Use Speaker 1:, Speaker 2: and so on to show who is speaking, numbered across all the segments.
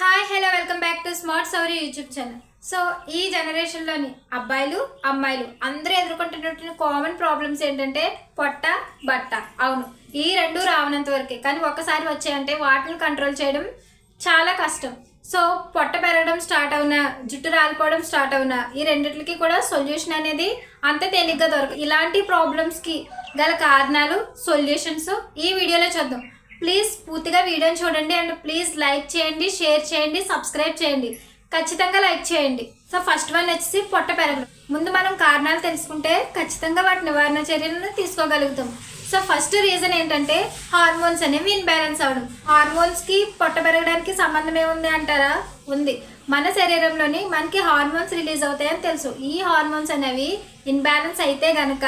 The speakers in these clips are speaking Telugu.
Speaker 1: Hi hello welcome back to smart saury YouTube channel so ఈ జనరేషన్లోని అబ్బాయిలు అమ్మాయిలు అందరూ ఎదుర్కొంటున్నటువంటి కామన్ ప్రాబ్లమ్స్ ఏంటంటే పొట్ట బట్ట. అవును ఈ రెండు రావనంత వరకే. కానీ ఒక్కసారి వచ్చాయంటే వాటిని కంట్రోల్ చేయడం చాలా కష్టం. సో పొట్ట పెరగడం స్టార్ట్ అవునా జుట్టు రాలిపోవడం స్టార్ట్ అవునా ఈ రెండిట్లకి కూడా సొల్యూషన్ అనేది అంత తేలిగ్గా దొరకదు. ఇలాంటి ప్రాబ్లమ్స్కి గల కారణాలు సొల్యూషన్స్ ఈ వీడియోలో చూద్దాం. ప్లీజ్ పూర్తిగా వీడియోని చూడండి అండ్ ప్లీజ్ లైక్ చేయండి షేర్ చేయండి సబ్స్క్రైబ్ చేయండి. ఖచ్చితంగా లైక్ చేయండి. సో ఫస్ట్ వన్ వచ్చేసి పొట్ట పెరగడం. ముందు మనం కారణాలు తెలుసుకుంటే ఖచ్చితంగా వాటి నివారణ చర్యలను తీసుకోగలుగుతాం. సో ఫస్ట్ రీజన్ ఏంటంటే హార్మోన్స్ అనేవి ఇన్బ్యాలెన్స్ అవడం హార్మోన్స్కి పొట్ట పెరగడానికి సంబంధం ఏముంది అంటారా? ఉంది. మన శరీరంలోని మనకి హార్మోన్స్ రిలీజ్ అవుతాయని తెలుసు. ఈ హార్మోన్స్ అనేవి ఇన్బ్యాలెన్స్ అయితే గనక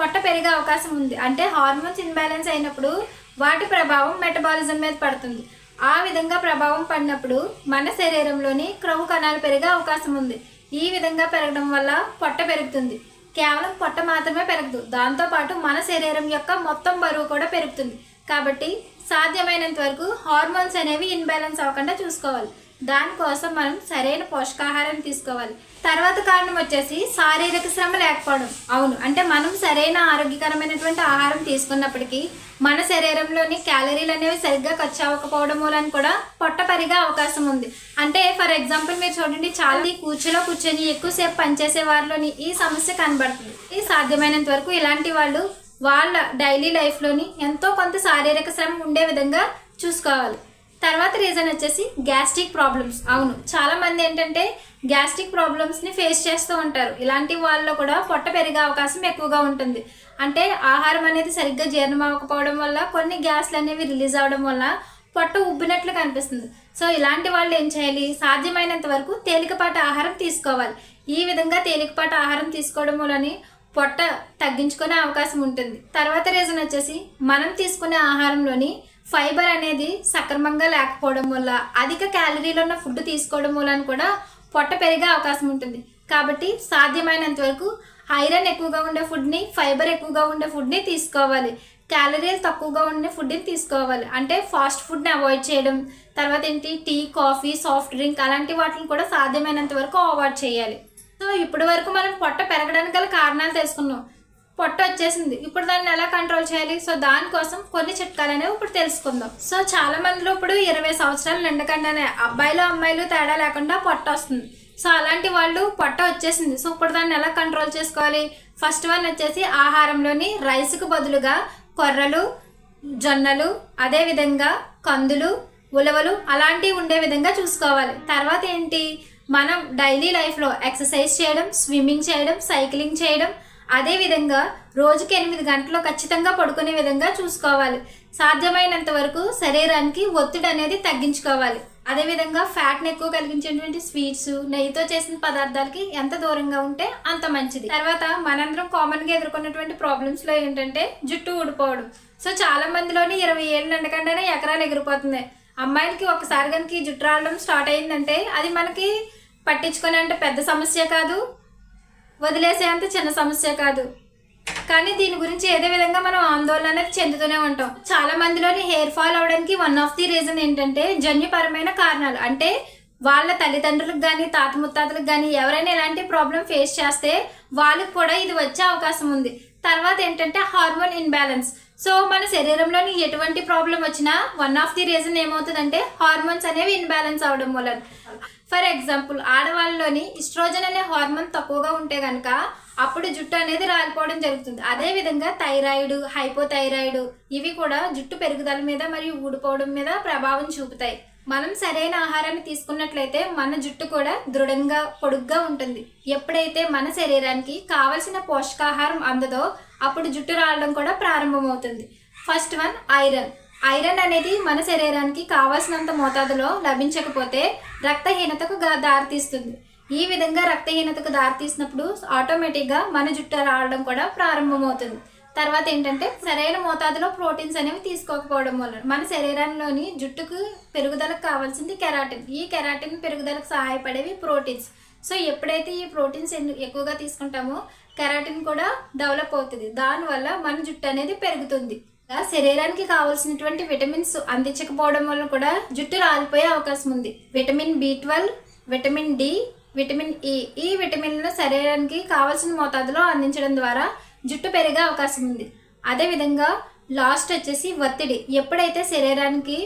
Speaker 1: పొట్ట పెరిగే అవకాశం ఉంది. అంటే హార్మోన్స్ ఇన్బ్యాలెన్స్ అయినప్పుడు వాటి ప్రభావం మెటబాలిజం మీద పడుతుంది. ఆ విధంగా ప్రభావం పడినప్పుడు మన శరీరంలోని క్రొవ్వు కణాలు పెరిగే అవకాశం ఉంది. ఈ విధంగా పెరగడం వల్ల పొట్ట పెరుగుతుంది. కేవలం పొట్ట మాత్రమే పెరగదు. దాంతోపాటు మన శరీరం యొక్క మొత్తం బరువు కూడా పెరుగుతుంది. కాబట్టి సాధ్యమైనంత వరకు హార్మోన్స్ అనేవి ఇన్బ్యాలెన్స్ అవ్వకుండా చూసుకోవాలి. దానికోసం మనం సరైన పోషకాహారం తీసుకోవాలి. తర్వాత కారణం వచ్చేసి శారీరక శ్రమ లేకపోవడం. అవును అంటే మనం సరైన ఆరోగ్యకరమైనటువంటి ఆహారం తీసుకున్నప్పటికీ మన శరీరంలోని క్యాలరీలు అనేవి సరిగ్గా ఖర్చు అవ్వకపోవడం మూలని కూడా పొట్ట పరిగే అవకాశం ఉంది. అంటే ఫర్ ఎగ్జాంపుల్ మీరు చూడండి చాలా ఈ కూర్చులో కూర్చొని ఎక్కువసేపు పనిచేసే వారిలోని ఈ సమస్య కనబడుతుంది. ఈ సాధ్యమైనంత వరకు ఇలాంటి వాళ్ళు వాళ్ళ డైలీ లైఫ్లోని ఎంతో కొంత శారీరక శ్రమ ఉండే విధంగా చూసుకోవాలి. తర్వాత రీజన్ వచ్చేసి గ్యాస్ట్రిక్ ప్రాబ్లమ్స్ అవును. చాలా మంది ఏంటంటే గ్యాస్ట్రిక్ ప్రాబ్లమ్స్ని ఫేస్ చేస్తూ ఉంటారు. ఇలాంటి వాళ్ళలో కూడా పొట్ట పెరిగే అవకాశం ఎక్కువగా ఉంటుంది. అంటే ఆహారం అనేది సరిగ్గా జీర్ణం అవ్వకపోవడం వల్ల కొన్ని గ్యాస్లు అనేవి రిలీజ్ అవ్వడం వల్ల పొట్ట ఉబ్బినట్లు కనిపిస్తుంది. సో ఇలాంటి వాళ్ళు ఏం చేయాలి? సాధ్యమైనంత వరకు తేలికపాటి ఆహారం తీసుకోవాలి. ఈ విధంగా తేలికపాటి ఆహారం తీసుకోవడం వలని పొట్ట తగ్గించుకునే అవకాశం ఉంటుంది. తర్వాత రీజన్ వచ్చేసి మనం తీసుకునే ఆహారంలోని ఫైబర్ అనేది సక్రమంగా లేకపోవడం వల్ల అధిక క్యాలరీలు ఉన్న ఫుడ్ తీసుకోవడం వలన కూడా పొట్ట పెరిగే అవకాశం ఉంటుంది. కాబట్టి సాధ్యమైనంత వరకు ఐరన్ ఎక్కువగా ఉండే ఫుడ్ని ఫైబర్ ఎక్కువగా ఉండే ఫుడ్ని తీసుకోవాలి. క్యాలరీలు తక్కువగా ఉండే ఫుడ్ని తీసుకోవాలి. అంటే ఫాస్ట్ ఫుడ్ని అవాయిడ్ చేయడం తర్వాత ఏంటి? టీ కాఫీ సాఫ్ట్ డ్రింక్ అలాంటి వాటిని కూడా సాధ్యమైనంత వరకు అవాయిడ్ చేయాలి. సో ఇప్పటి వరకు మనం పొట్ట పెరగడానికి గల కారణాలు తెలుసుకున్నాం. పొట్ట వచ్చేసింది. ఇప్పుడు దాన్ని ఎలా కంట్రోల్ చేయాలి? సో దానికోసం కొన్ని చిట్కాలు అనేవి ఇప్పుడు తెలుసుకుందాం. సో చాలా మందిలో ఇప్పుడు ఇరవై సంవత్సరాలు నిండకుండానే అబ్బాయిలు అమ్మాయిలు తేడా లేకుండా పొట్ట వస్తుంది. సో అలాంటి వాళ్ళు పొట్ట వచ్చేసింది. సో ఇప్పుడు దాన్ని ఎలా కంట్రోల్ చేసుకోవాలి? ఫస్ట్ వన్ వచ్చేసి ఆహారంలోని రైస్కు బదులుగా కొర్రలు జొన్నలు అదేవిధంగా కందులు ఉలవలు అలాంటివి ఉండే విధంగా చూసుకోవాలి. తర్వాత ఏంటి? మనం డైలీ లైఫ్లో ఎక్సర్సైజ్ చేయడం స్విమ్మింగ్ చేయడం సైక్లింగ్ చేయడం అదేవిధంగా రోజుకి ఎనిమిది గంటలు ఖచ్చితంగా పడుకునే విధంగా చూసుకోవాలి. సాధ్యమైనంత వరకు శరీరానికి ఒత్తిడి అనేది తగ్గించుకోవాలి. అదేవిధంగా ఫ్యాట్ని ఎక్కువ కలిగించేటువంటి స్వీట్స్ నెయ్యితో చేసిన పదార్థాలకి ఎంత దూరంగా ఉంటే అంత మంచిది. తర్వాత మనందరం కామన్గా ఎదుర్కొన్నటువంటి ప్రాబ్లమ్స్లో ఏంటంటే జుట్టు ఊడిపోవడం. సో చాలా మందిలోని ఇరవై ఏళ్ళు నిండకుండానే ఎకరాలు ఎగిరిపోతుంది అమ్మాయిలకి ఒకసారి కనుక జుట్టు రావడం స్టార్ట్ అయిందంటే అది మనకి పట్టించుకునే అంటే పెద్ద సమస్య కాదు. వదిలేసే అంత చిన్న సమస్య కాదు. కానీ దీని గురించి ఏదో విధంగా మనం ఆందోళన అనేది చెందుతూనే ఉంటాం. చాలా మందిలోని హెయిర్ ఫాల్ అవడానికి వన్ ఆఫ్ ది రీజన్ ఏంటంటే జన్యుపరమైన కారణాలు. అంటే వాళ్ళ తల్లిదండ్రులకు కానీ తాత ముత్తాతలకు కానీ ఎవరైనా ఇలాంటి ప్రాబ్లం ఫేస్ చేస్తే వాళ్ళకి కూడా ఇది వచ్చే అవకాశం ఉంది. తర్వాత ఏంటంటే హార్మోన్ ఇన్బ్యాలెన్స్. సో మన శరీరంలోని ఎటువంటి ప్రాబ్లం వచ్చినా వన్ ఆఫ్ ది రీజన్ ఏమవుతుందంటే హార్మోన్స్ అనేవి ఇన్బ్యాలెన్స్ అవడం వలన. ఫర్ ఎగ్జాంపుల్ ఆడవాళ్ళలోని ఇస్ట్రోజన్ అనే హార్మోన్ తక్కువగా ఉంటే కనుక అప్పుడు జుట్టు అనేది రాలిపోవడం జరుగుతుంది. అదే విధంగా థైరాయిడ్ హైపోథైరాయిడ్ ఇవి కూడా జుట్టు పెరుగుదల మీద మరియు ఊడిపోవడం మీద ప్రభావం చూపుతాయి. మనం సరైన ఆహారాన్ని తీసుకున్నట్లయితే మన జుట్టు కూడా దృఢంగా పొడుగ్గా ఉంటుంది. ఎప్పుడైతే మన శరీరానికి కావలసిన పోషకాహారం అందదో అప్పుడు జుట్టు రావడం కూడా ప్రారంభమవుతుంది. First one iron. ఐరన్ అనేది మన శరీరానికి కావాల్సినంత మోతాదులో లభించకపోతే రక్తహీనతకు దారితీస్తుంది. ఈ విధంగా రక్తహీనతకు దారితీసినప్పుడు ఆటోమేటిక్గా మన జుట్టు రావడం కూడా ప్రారంభమవుతుంది. తర్వాత ఏంటంటే సరైన మోతాదులో ప్రోటీన్స్ అనేవి తీసుకోకపోవడం వల్ల మన శరీరంలోని జుట్టుకు పెరుగుదలకు కావాల్సింది కెరాటిన్. ఈ కెరాటిన్ పెరుగుదలకు సహాయపడేవి ప్రోటీన్స్. సో ఎప్పుడైతే ఈ ప్రోటీన్స్ ఎక్కువగా తీసుకుంటామో కెరాటిన్ కూడా డెవలప్ అవుతుంది. దానివల్ల మన జుట్టు అనేది పెరుగుతుంది. శరీరానికి కావాల్సినటువంటి విటమిన్స్ అందించకపోవడం వల్ల కూడా జుట్టు రాలిపోయే అవకాశం ఉంది. Vitamin B twelve vitamin D vitamin E. ఈ విటమిన్లు శరీరానికి కావాల్సిన మోతాదులో అందించడం ద్వారా జుట్టు పెరిగే అవకాశం ఉంది. అదేవిధంగా లాస్ట్ వచ్చేసి ఒత్తిడి. ఎప్పుడైతే శరీరానికి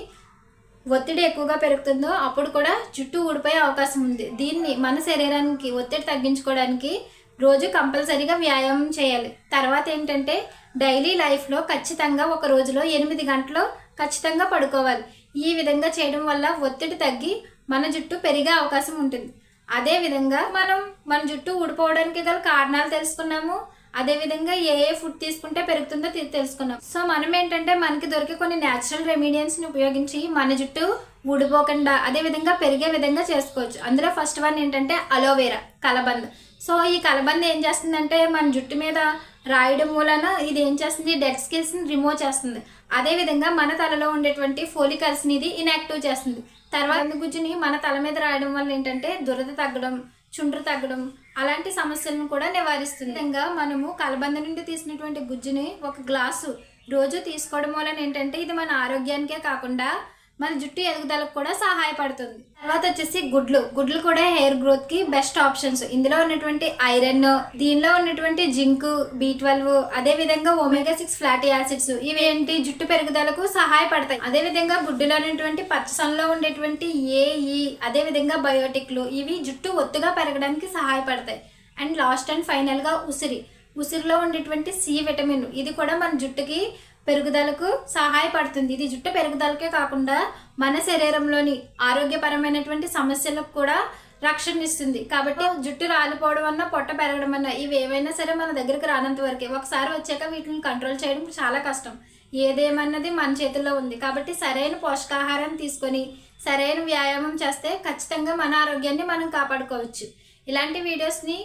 Speaker 1: ఒత్తిడి ఎక్కువగా పెరుగుతుందో అప్పుడు కూడా జుట్టు ఊడిపోయే అవకాశం ఉంది. దీన్ని మన శరీరానికి ఒత్తిడి తగ్గించుకోవడానికి రోజు కంపల్సరీగా వ్యాయామం చేయాలి. తర్వాత ఏంటంటే డైలీ లైఫ్లో ఖచ్చితంగా ఒక రోజులో ఎనిమిది గంటలు ఖచ్చితంగా పడుకోవాలి. ఈ విధంగా చేయడం వల్ల ఒత్తిడి తగ్గి మన జుట్టు పెరిగే అవకాశం ఉంటుంది. అదే విధంగా మనం మన జుట్టు ఊడిపోవడానికి గల కారణాలు తెలుసుకున్నాము. అదే విధంగా ఏ ఏ ఫుడ్ తీసుకుంటే పెరుగుతుందో తెలుసుకున్నాం సో మనం ఏంటంటే మనకి దొరికే కొన్ని న్యాచురల్ రెమీడియన్స్ని ఉపయోగించి మన జుట్టు ఊడిపోకుండా అదే విధంగా పెరిగే విధంగా చేసుకోవచ్చు. అందులో ఫస్ట్ వన్ ఏంటంటే అలోవేరా కలబంద. సో ఈ కలబంద ఏం చేస్తుందంటే మన జుట్టు మీద రాయడం మూలన ఇది ఏం చేస్తుంది? డెడ్ స్కిల్స్ని రిమూవ్ చేస్తుంది. అదే విధంగా మన తలలో ఉండేటువంటి ఫోలికల్స్ ఇది ఇనాక్టివ్ చేస్తుంది. తర్వాత గుజ్జుని మన తల మీద రాయడం వల్ల ఏంటంటే దురద తగ్గడం చుండ్రు తగ్గడం అలాంటి సమస్యలను కూడా నివారిస్తుంది. విధంగా మనము కలబంద నుండి తీసినటువంటి గుజ్జుని ఒక గ్లాసు రోజు తీసుకోవడం వలన ఏంటంటే ఇది మన ఆరోగ్యానికే కాకుండా మన జుట్టు ఎదుగుదలకు కూడా సహాయపడుతుంది. తర్వాత వచ్చేసి గుడ్లు. గుడ్లు కూడా హెయిర్ గ్రోత్కి బెస్ట్ ఆప్షన్స్. ఇందులో ఉన్నటువంటి ఐరన్ దీనిలో ఉన్నటువంటి జింక్ బి ట్వెల్వ్ అదే విధంగా ఒమేగా సిక్స్ ఫ్లాటీ యాసిడ్స్ ఇవేంటి జుట్టు పెరుగుదలకు సహాయపడతాయి. అదే విధంగా గుడ్డులో ఉన్నటువంటి పచ్చసంలో ఉండేటువంటి ఏఈ అదే విధంగా బయోటిక్లు ఇవి జుట్టు ఒత్తుగా పెరగడానికి సహాయపడతాయి. అండ్ లాస్ట్ అండ్ ఫైనల్గా ఉసిరి. ఉసిరిలో ఉండేటువంటి సి విటమిన్. ఇది కూడా మన జుట్టుకి పెరుగుదలకు సహాయపడుతుంది. ఇది జుట్టు పెరుగుదలకే కాకుండా మన శరీరంలోని ఆరోగ్యపరమైనటువంటి సమస్యలకు కూడా రక్షణ ఇస్తుంది కాబట్టి జుట్టు రాలిపోవడం అన్న పొట్ట పెరగడం అన్న ఇవి ఏవైనా సరే మన దగ్గరికి రానంత వరకే. ఒకసారి వచ్చాక వీటిని కంట్రోల్ చేయడం చాలా కష్టం. ఏదేమన్నది మన చేతుల్లో ఉంది. కాబట్టి సరైన పోషకాహారం తీసుకొని సరైన వ్యాయామం చేస్తే ఖచ్చితంగా మన ఆరోగ్యాన్ని మనం కాపాడుకోవచ్చు. ఇలాంటి వీడియోస్ని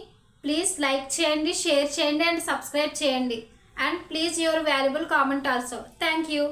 Speaker 1: ప్లీజ్ లైక్ చేయండి షేర్ చేయండి అండ్ సబ్స్క్రైబ్ చేయండి. And please your valuable comment also thank you